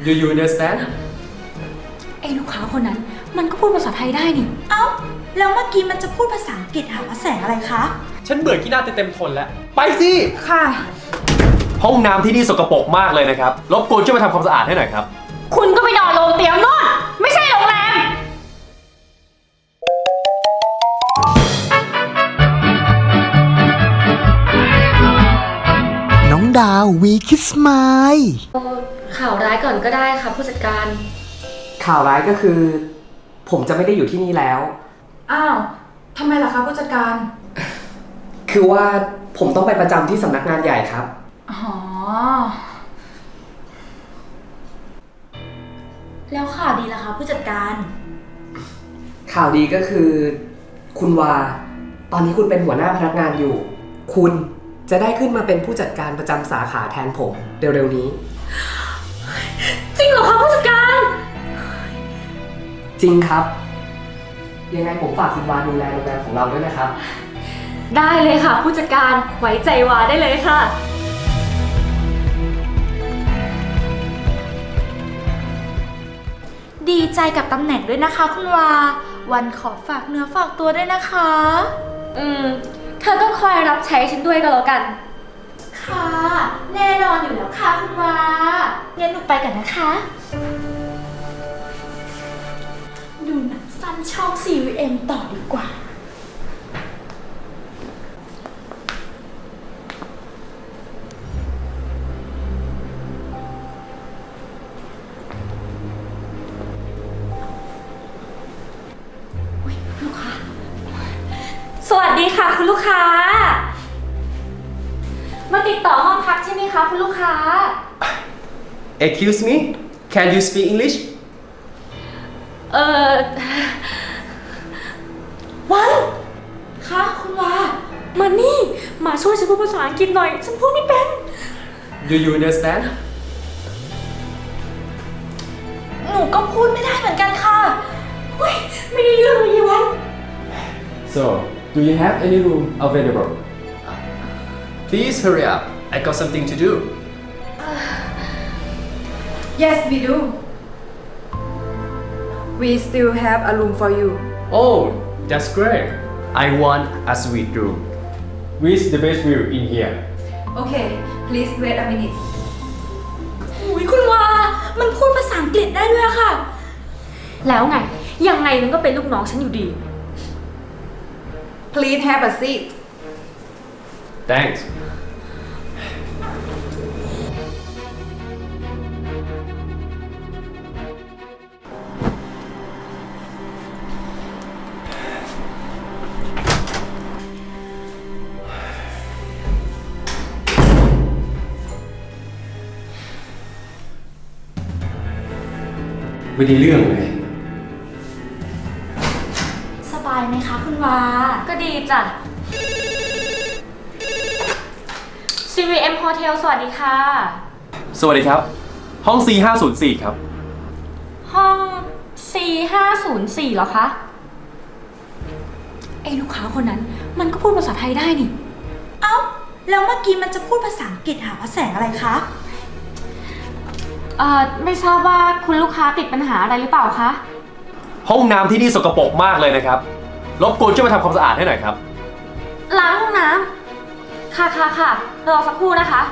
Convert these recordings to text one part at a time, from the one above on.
Do you understand ไอ้ลูกค้าคนนั้น มันก็พูดภาษาไทยได้นี่ เอ้า แล้วเมื่อกี้มันจะพูดภาษาอังกฤษหาว่าแสงอะไรคะ ฉันเบื่อขี้หน้าเต็มๆทนแล้ว ไปสิ ค่ะ ห้องน้ำที่นี่สกปรกมากเลยนะครับ รบกวนช่วยมาทำความสะอาดให้หน่อยครับ คุณก็ไปนอนโรงเตียงนู่น ดาววีคิสมายข่าวร้ายก่อนก็ได้ค่ะผู้จัดการ ข่าวร้ายก็คือ ผมจะไม่ได้อยู่ที่นี่แล้ว อ้าว ทำไมล่ะคะผู้จัดการ คือว่าผมต้องไปประจำที่สำนักงานใหญ่ครับ อ๋อ แล้วข่าวดีล่ะคะผู้จัดการ ข่าวดีก็คือ คุณวา ตอนนี้คุณเป็นหัวหน้าพนักงานอยู่ คุณ จะได้ขึ้นมาเป็นผู้จัดการประจำสาขาแทนผมเร็วๆนี้ จริงเหรอคะผู้จัดการ จริงครับ ยังไงผมฝากคุณวาดูแลโรงแรมของเราด้วยนะครับ ได้เลยค่ะ ผู้จัดการไว้ใจวาได้เลยค่ะ ดีใจกับตำแหน่งด้วยนะคะคุณวา วันขอฝากเนื้อฝากตัวด้วยนะคะ อืม เธอก็คอยรับใช้ฉันด้วยก็แล้วกัน ค่ะ แน่นอนอยู่แล้วค่ะคุณวางั้นหนูไปกันนะคะ ดูหนังสั้นช่อง CVM ต่อดีกว่า สวัสดีค่ะคุณลูกค้า มาติดต่อห้องพักใช่ไหมคะคุณลูกค้า Excuse me Can you speak English เอ่อ วันคะคุณวามานี่ มาช่วยฉันพูดภาษาอังกฤษหน่อย ฉันพูดไม่เป็น Do you understand หนูก็พูดไม่ได้เหมือนกันค่ะเฮ้ยไม่ได้เรื่องเลยวัน So do you have any room available Please hurry up I got something to do Yes, we do. We still have a room for you. Oh that's great I want a suite room with the best view in here Okay, please wait a minute. อุ้ยคุณวา มันพูดภาษาอังกฤษได้ด้วยอะค่ะ แล้วไง ยังไงมันก็เป็นลูกน้องฉันอยู่ดี Please have a seat. Thanks ไม่ได้เรื่องเลย ดีจ้ะ CVM Hotel สวัสดีค่ะ สวัสดีครับ ห้อง C504 ครับ ห้อง C504 เหรอคะไอ้ลูกค้าคนนั้น มันก็พูดภาษาไทยได้นี่ เอ้า แล้วเมื่อกี้มันจะพูดภาษาอังกฤษหาว่าแสงอะไรคะ เอ่อ ไม่ทราบว่าคุณลูกค้าติดปัญหาอะไรหรือเปล่าคะ ห้องน้ำที่นี่สกปรกมากเลยนะครับ รบกวนช่วยมาทำความสะอาดให้หน่อยครับ ล้างห้องน้ำค่ะค่ะค่ะรอสักครู่นะคะ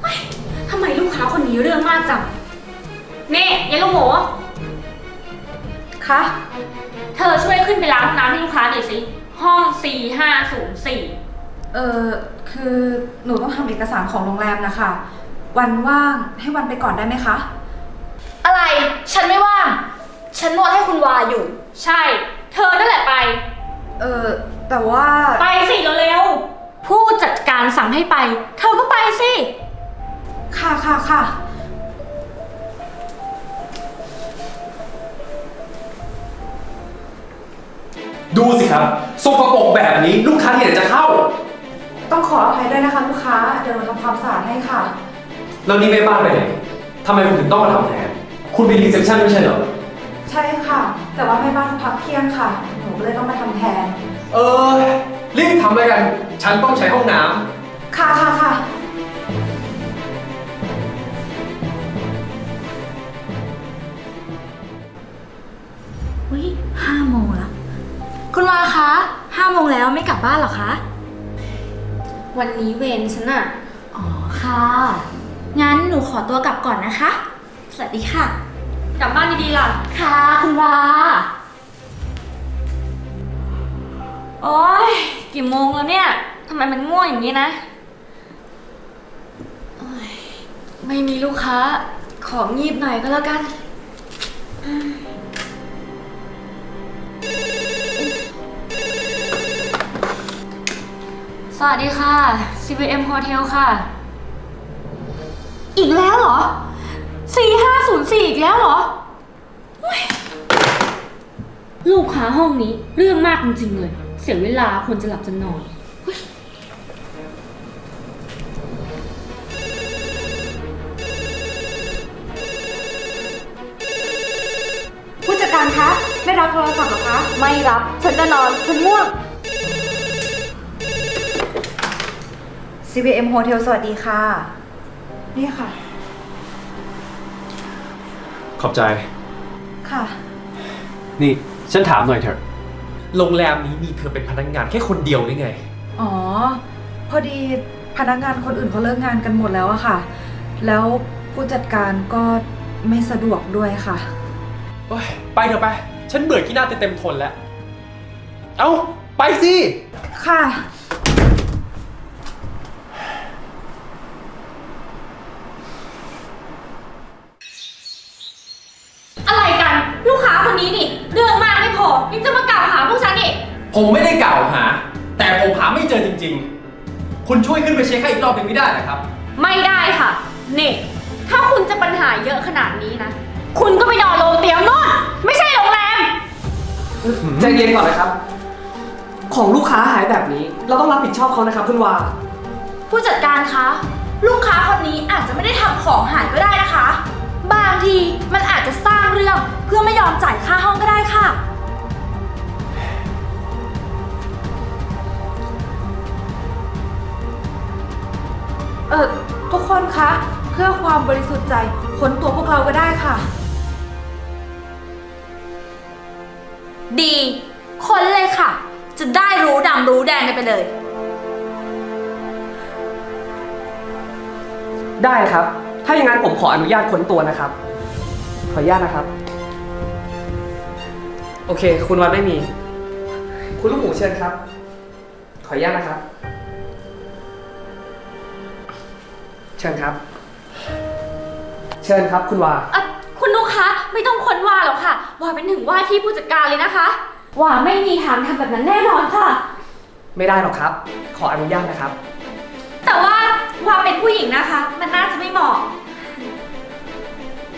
เฮ้ยทำไมลูกค้าคนนี้เรื่องมากจังนี่ยายลูกหมูคะเธอช่วยขึ้นไปล้างห้องน้ำให้ลูกค้าหน่อยสิ ห้อง 4504 เออคือหนูต้องทำเอกสารของโรงแรมนะคะ วันว่างให้วันไปก่อนได้ไหมคะ อะไร ฉันไม่ว่าง ฉันนวดให้คุณวาอยู่ ใช่ เธอนั่นแหละไป เออแต่ว่าไปสิเร็วๆผู้จัดการสั่งให้ไป เธอก็ไปสิค่ะค่ะค่ะดูสิครับสกปรกแบบนี้ลูกค้าที่ไหนจะเข้า ต้องขออภัยด้วยนะคะลูกค้าเดี๋ยวหนูทำความสะอาดให้ค่ะ แล้วนี่แม่บ้านไปไหนทำไมคุณถึงต้องมาทำแทน คุณเป็นรีเซพชันไม่ใช่เหรอ ใช่ค่ะ แต่ว่าแม่บ้านพักเที่ยงค่ะ หนูก็เลยต้องมาทำแทน เออรีบทำเลยกัน ฉันต้องใช้ห้องน้ำค่ะค่ะค่ะ อุ้ยห้าโมงแล้ว คุณวาคะห้าโมงแล้วไม่กลับบ้านหรอคะ วันนี้เวรฉันอะอ๋อค่ะ งั้นหนูขอตัวกลับก่อนนะคะ สวัสดีค่ะ กลับบ้านดีๆล่ะ ค่ะคุณวาโอ๊ย กี่โมงแล้วเนี่ยทำไมมันง่วงอย่างนี้นะโอ๊ยไม่มีลูกค้า ของงีบหน่อยก็แล้วกัน สวัสดีค่ะ CVM Hotel ค่ะ อีกแล้วเหรอ 4504อีกแล้วเหรอ ลูกค้าห้องนี้เรื่องมากจริงๆเลย เสียเวลาคนจะหลับจะนอน ผู้จัดการคะไม่รับโทรศัพท์เหรอคะ ไม่รับ ฉันจะนอน ฉันง่วง CVM Hotel สวัสดีค่ะ นี่ค่ะ ขอบใจ ค่ะ นี่ฉันถามหน่อยเถอะ โรงแรมนี้มีเธอเป็นพนักงานแค่คนเดียวได้ไง อ๋อ พอดีพนักงานคนอื่นเขาเลิกงานกันหมดแล้วอะค่ะ แล้วผู้จัดการก็ไม่สะดวกด้วยค่ะ โอ๊ยไปเถอะไป ฉันเบื่อขี้หน้าเต็มๆทนแล้ว เอ้า ไปสิ ค่ะ อะไรกัน ลูกค้าคนนี้นี่ เรื่องมากไม่พอ ยังจะมากล่าวหาพวกฉันอีก ผมไม่ได้กล่าวหา แต่ผมหาไม่เจอจริง ๆ คุณช่วยขึ้นไปเช็คให้อีกรอบหนึ่งไม่ได้เหรอครับ ไม่ได้ค่ะ นี่ ถ้าคุณจะปัญหาเยอะขนาดนี้นะ คุณก็ไปนอนโรงเตียวนู่นไม่ใช่โรงแรม ใจเย็นก่อนนะครับ ของลูกค้าหายแบบนี้ เราต้องรับผิดชอบเขานะครับคุณวา ผู้จัดการคะ ลูกค้าคนนี้อาจจะไม่ได้ทำของหายก็ได้นะคะ บางทีมันอาจจะสร้างเรื่องเพื่อไม่ยอมจ่ายค่าห้องก็ได้ค่ะ ออทุกคนคะ เพื่อความบริสุทธิ์ใจค้นตัวพวกเราก็ได้ค่ะ ดี คนเลยค่ะ จะได้รู้ดำรู้แดงกันไปเลย ได้ครับ ถ้าอย่างนั้นผมขออนุญาตค้นตัวนะครับ ขออนุญาตนะครับ โอเค คุณวันไม่มี คุณลูกหมูเชิญครับ ขออนุญาตนะครับ เชิญครับ เชิญครับคุณวาอะคุณลูกค้าไม่ต้องค้นว่าหรอกค่ะ ว่าเป็นถึงว่าที่ผู้จัดการเลยนะคะ ว่าไม่มีทางทำแบบนั้นแน่นอนค่ะ ไม่ได้หรอกครับ ขออนุญาตนะครับ แต่ว่าว่าเป็นผู้หญิงนะคะ มันน่าจะไม่เหมาะ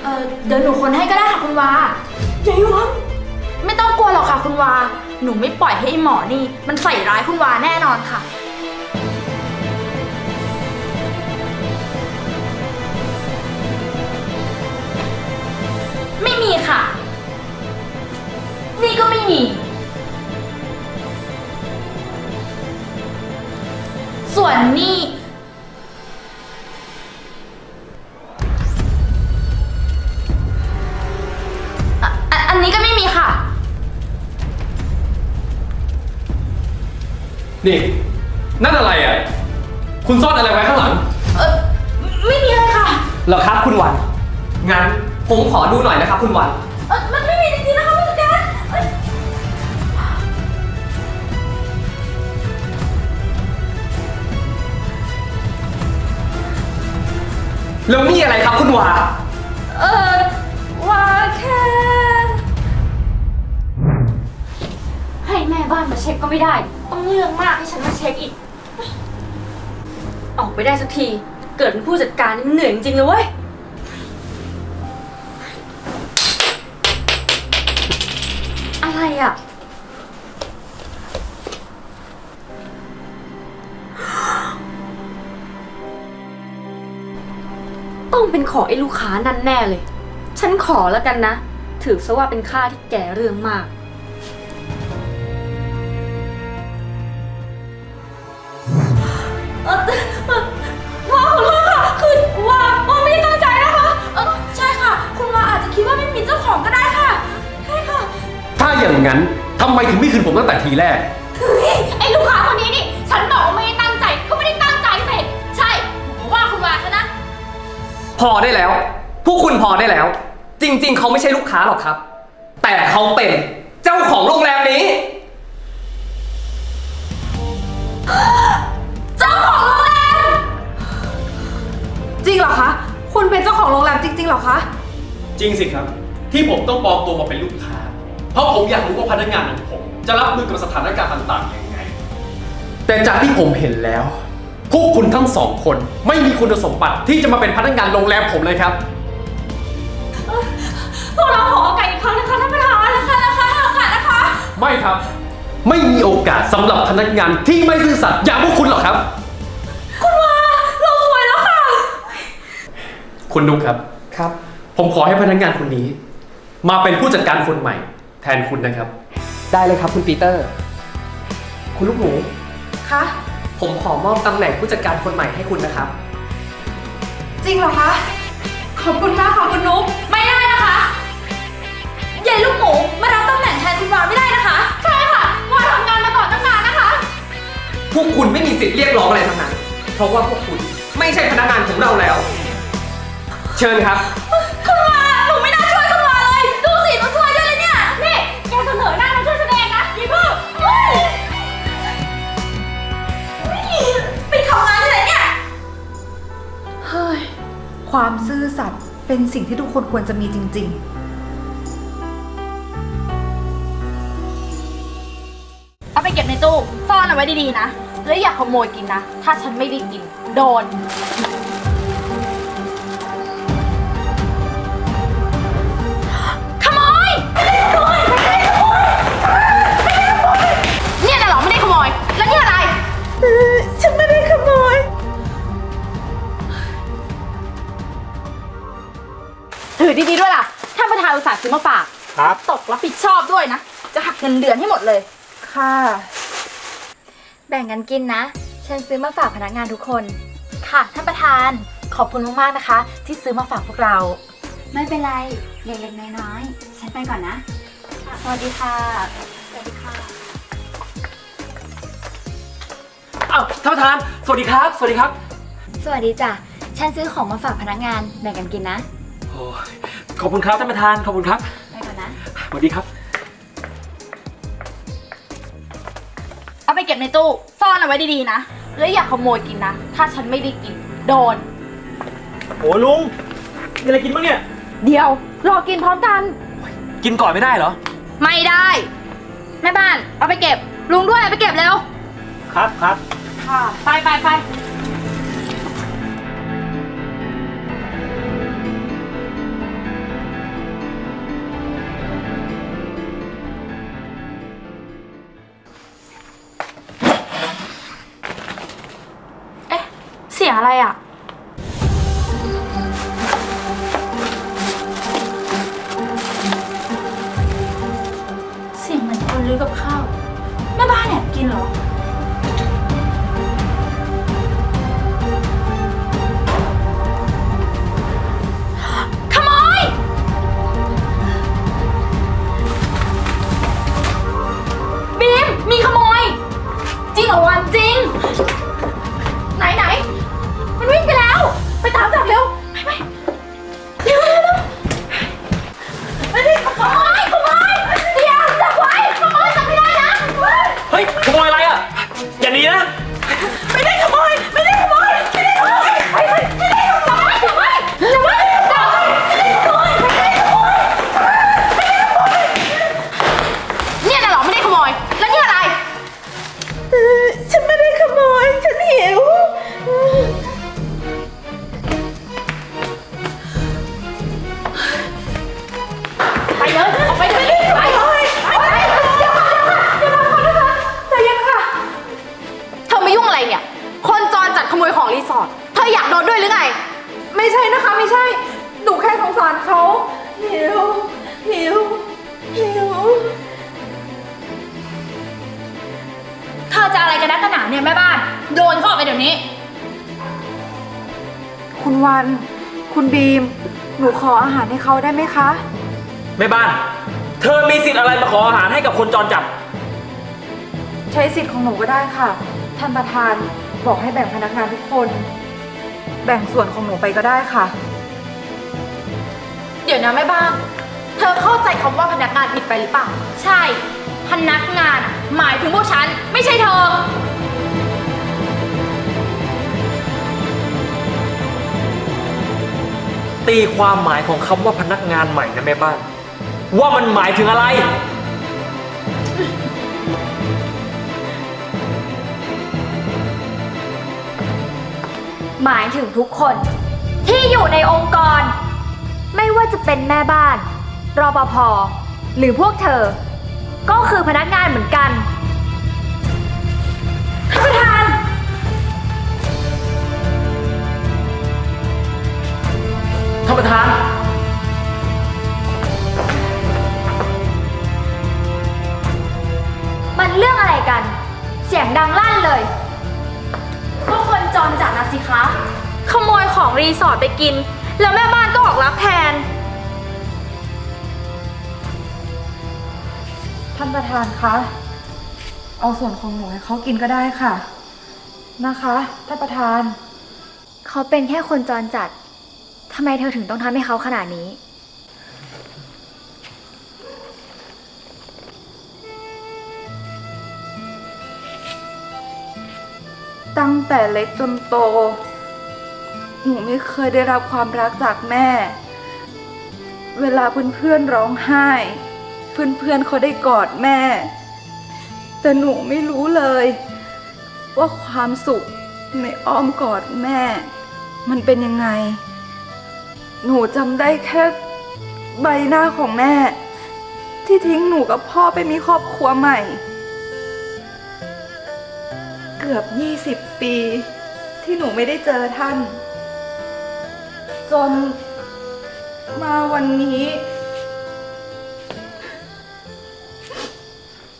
เออเดี๋ยวหนูคนให้ก็ได้ค่ะคุณวาใหญ่วังไม่ต้องกลัวหรอกค่ะคุณวา หนูไม่ปล่อยให้ไอ้หมอนี่ มันใส่ร้ายคุณวาแน่นอนค่ะ ส่วนนี่ อะอะอันนี้ก็ไม่มีค่ะ นี่นั่นอะไรอะ คุณซ่อนอะไรไว้ข้างหลัง เออไม่มีเลยค่ะ เหรอครับคุณวัน งั้นผมขอดูหน่อยนะครับคุณวัน แล้วนี่อะไรครับคุณวาเออว่าแค่ ให้แม่บ้านมาเช็คก็ไม่ได้ ต้องเรื่องมากให้ฉันมาเช็คอีก ออกไปได้สักที เกิดเป็นผู้จัดการนี่มันเหนื่อยจริงๆเลยเว้ย ต้องเป็นของไอ้ลูกค้านั่นแน่เลย ฉันขอแล้วกันนะ ถือซะว่าเป็นค่าที่แกเรื่องมาก เออว่าขอโทษค่ะ คือว่าว่าไม่ได้ตั้งใจนะคะ เออใช่ค่ะ คุณว่าอาจจะคิดว่าไม่มีเจ้าของก็ได้ค่ะ ใช่ค่ะ ถ้าอย่างนั้นทำไมถึงไม่คืนผมตั้งแต่ทีแรก เฮ้ยไอ้ลูกค้า พอได้แล้ว พวกคุณพอได้แล้ว จริง ๆ เขาไม่ใช่ลูกค้าหรอกครับ แต่เขาเป็นเจ้าของโรงแรมนี้ เจ้าของโรงแรม จริงเหรอคะ คุณเป็นเจ้าของโรงแรมจริงๆเหรอคะ จริงสิครับ ที่ผมต้องปลอมตัวมาเป็นลูกค้า เพราะผมอยากรู้ว่าพนักงานของผม จะรับมือกับสถานการณ์ต่างๆยังไง แต่จากที่ผมเห็นแล้วพ วกคุณทั้งสองคน ไม่มีคุณสมบัติที่จะมาเป็นพนักงานโรงแรมผมเลยครับ พวกเราขอโอกาสอีกครั้งนะคะท่านประธานนะคะนะคะให้โอกาสนะคะ ไม่ครับ ไม่มีโอกาสสำหรับพนักงานที่ไม่ซื่อสัตย์อย่างพวกคุณหรอกครับเราสวยแล้วค่ะ คุณนุ๊กครับ ครับ ผมขอให้พนักงานคนนี้ มาเป็นผู้จัดการคนใหม่ แทนคุณนะครับ ได้เลยครับคุณปีเตอร์ คุณลูกหมูคะ ผมขอมอบตำแหน่งผู้จัดการคนใหม่ให้คุณนะครับ จริงเหรอคะ ขอบคุณมากค่ะคุณนุ๊กไม่ได้นะคะยายลูกหมูมารับตำแหน่งแทนคุณวาไม่ได้นะคะ ใช่ค่ะว่าทำงานมาก่อนตั้งนานนะคะ พวกคุณไม่มีสิทธิ์เรียกร้องอะไรทั้งนั้น เพราะว่าพวกคุณไม่ใช่พนักงานของเราแล้ว เชิญครับ คุณวา เป็นสิ่งที่ทุกคนควรจะมีจริงๆเอาไปเก็บในตู้ซ่อนเอาไว้ดีๆนะ แล้วอย่าขโมยกินนะ ถ้าฉันไม่ได้กิน โดน ดีๆด้วยล่ะ ท่านประธานอุตส่าห์ซื้อมาฝาก ครับ ตกรับผิดชอบด้วยนะ จะหักเงินเดือนให้หมดเลย ค่ะ แบ่งกันกินนะ ฉันซื้อมาฝากพนักงานทุกคน ค่ะ ท่านประธาน ขอบคุณมากๆนะคะ ที่ซื้อมาฝากพวกเรา ไม่เป็นไร เล็กๆน้อยๆ ฉันไปก่อนนะ สวัสดีค่ะอ้าวท่านประธาน สวัสดีครับ สวัสดีครับ สวัสดีจ้ะ ฉันซื้อของมาฝากพนักงาน แบ่งกันกินนะโอ้ยขอบคุณครับท่านประธาน ขอบคุณครับ ไปก่อนนะ สวัสดีครับ เอาไปเก็บในตู้ ซ่อนเอาไว้ดีๆนะ แล้วอย่าขโมยกินนะ ถ้าฉันไม่ได้กิน โดน โอ้ลุง มีอะไรกินบ้างเนี่ย เดี๋ยว รอกินพร้อมกัน กินก่อนไม่ได้เหรอ ไม่ได้ แม่บ้าน เอาไปเก็บ ลุงด้วยเอาไปเก็บเร็ว ครับครับ ค่ะ ไปไปไปเเสีย นูขออาหารให้เขาได้ไหมคะ แม่บ้าน เธอมีสิทธิ์อะไรมาขออาหารให้กับคนจรจัดฉช้สิทธิ์ของหนูก็ได้ค่ะ ท่านประธานบอกให้แบ่งพนักงานทุกคน แบ่งส่วนของหนูไปก็ได้ค่ะ เดี๋ยวนะแม่บ้าน เธอเข้าใจคำว่าพนักงานผิดไปหรือเปล่า ใช่ พนักงานอะหมายถึงพวกฉัน ไม่ใช่เธอ ตีความหมายของคำว่าพนักงานใหม่นะแม่บ้าน ว่ามันหมายถึงอะไร หมายถึงทุกคน ที่อยู่ในองค์กร ไม่ว่าจะเป็นแม่บ้าน รปภ หรือพวกเธอ ก็คือพนักงานเหมือนกันท่านประธาน ท่านประธาน มันเรื่องอะไรกัน เสียงดังลั่นเลยก็คนจรจัดนะสิคะ ขโมยของรีสอร์ทไปกิน แล้วแม่บ้านก็ออกรับแทน ท่านประธานคะ เอาส่วนของหนูให้เขากินก็ได้ค่ะ นะคะ ท่านประธาน เขาเป็นแค่คนจรจัด ทำไมเธอถึงต้องทำให้เขาขนาดนี้ ตั้งแต่เล็กจนโต หนูไม่เคยได้รับความรักจากแม่ เวลาเพื่อนๆร้องไห้ เพื่อนๆเขาได้กอดแม่ แต่หนูไม่รู้เลย ว่าความสุขในอ้อมกอดแม่ มันเป็นยังไง หนูจำได้แค่ใบหน้าของแม่ ที่ทิ้งหนูกับพ่อไปมีครอบครัวใหม่ เกือบ 20 ปี ที่หนูไม่ได้เจอท่าน จนมาวันนี้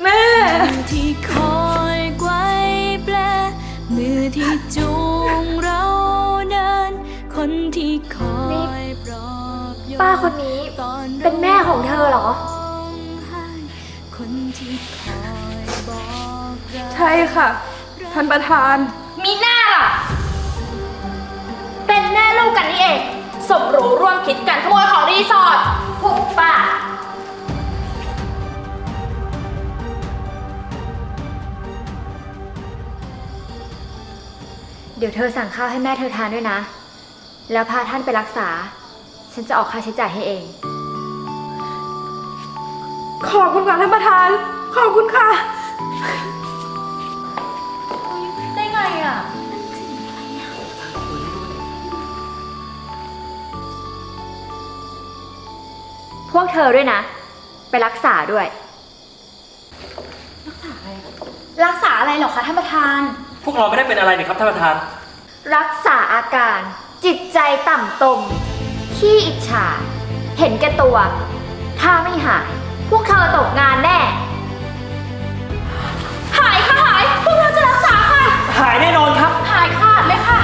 แม่ที่คอ ป้าคนนี้ตอนเป็นแม่ของเธอเหรอร้องไห้คนที่คอยบอกเราใช่ค่ะ ท่านประธาน มีหน้าล่ะ เป็นแม่ลูกกันนี่เอง สมรู้ร่วมคิดกันขโมยของรีสอร์ทหุบปากเดี๋ยวเธอสั่งข้าวให้แม่เธอทานด้วยนะ แล้วพาท่านไปรักษา ฉันจะออกค่าใช้จ่ายให้เอง ขอบคุณค่ะท่านประธาน ขอบคุณค่ะ ได้ไงอะ พวกเธอด้วยนะ ไปรักษาด้วย รักษาอะไรเหรอคะท่านประธาน พวกเราไม่ได้เป็นอะไรนี่ครับท่านประธาน รักษาอาการ จิตใจต่ำตม ขี้อิจฉา เห็นแก่ตัว ถ้าไม่หาย พวกเธอตกงานแน่ หายค่ะหาย พวกเราจะรักษาค่ะ หายแน่นอนครับ หายคาดเลยค่ะ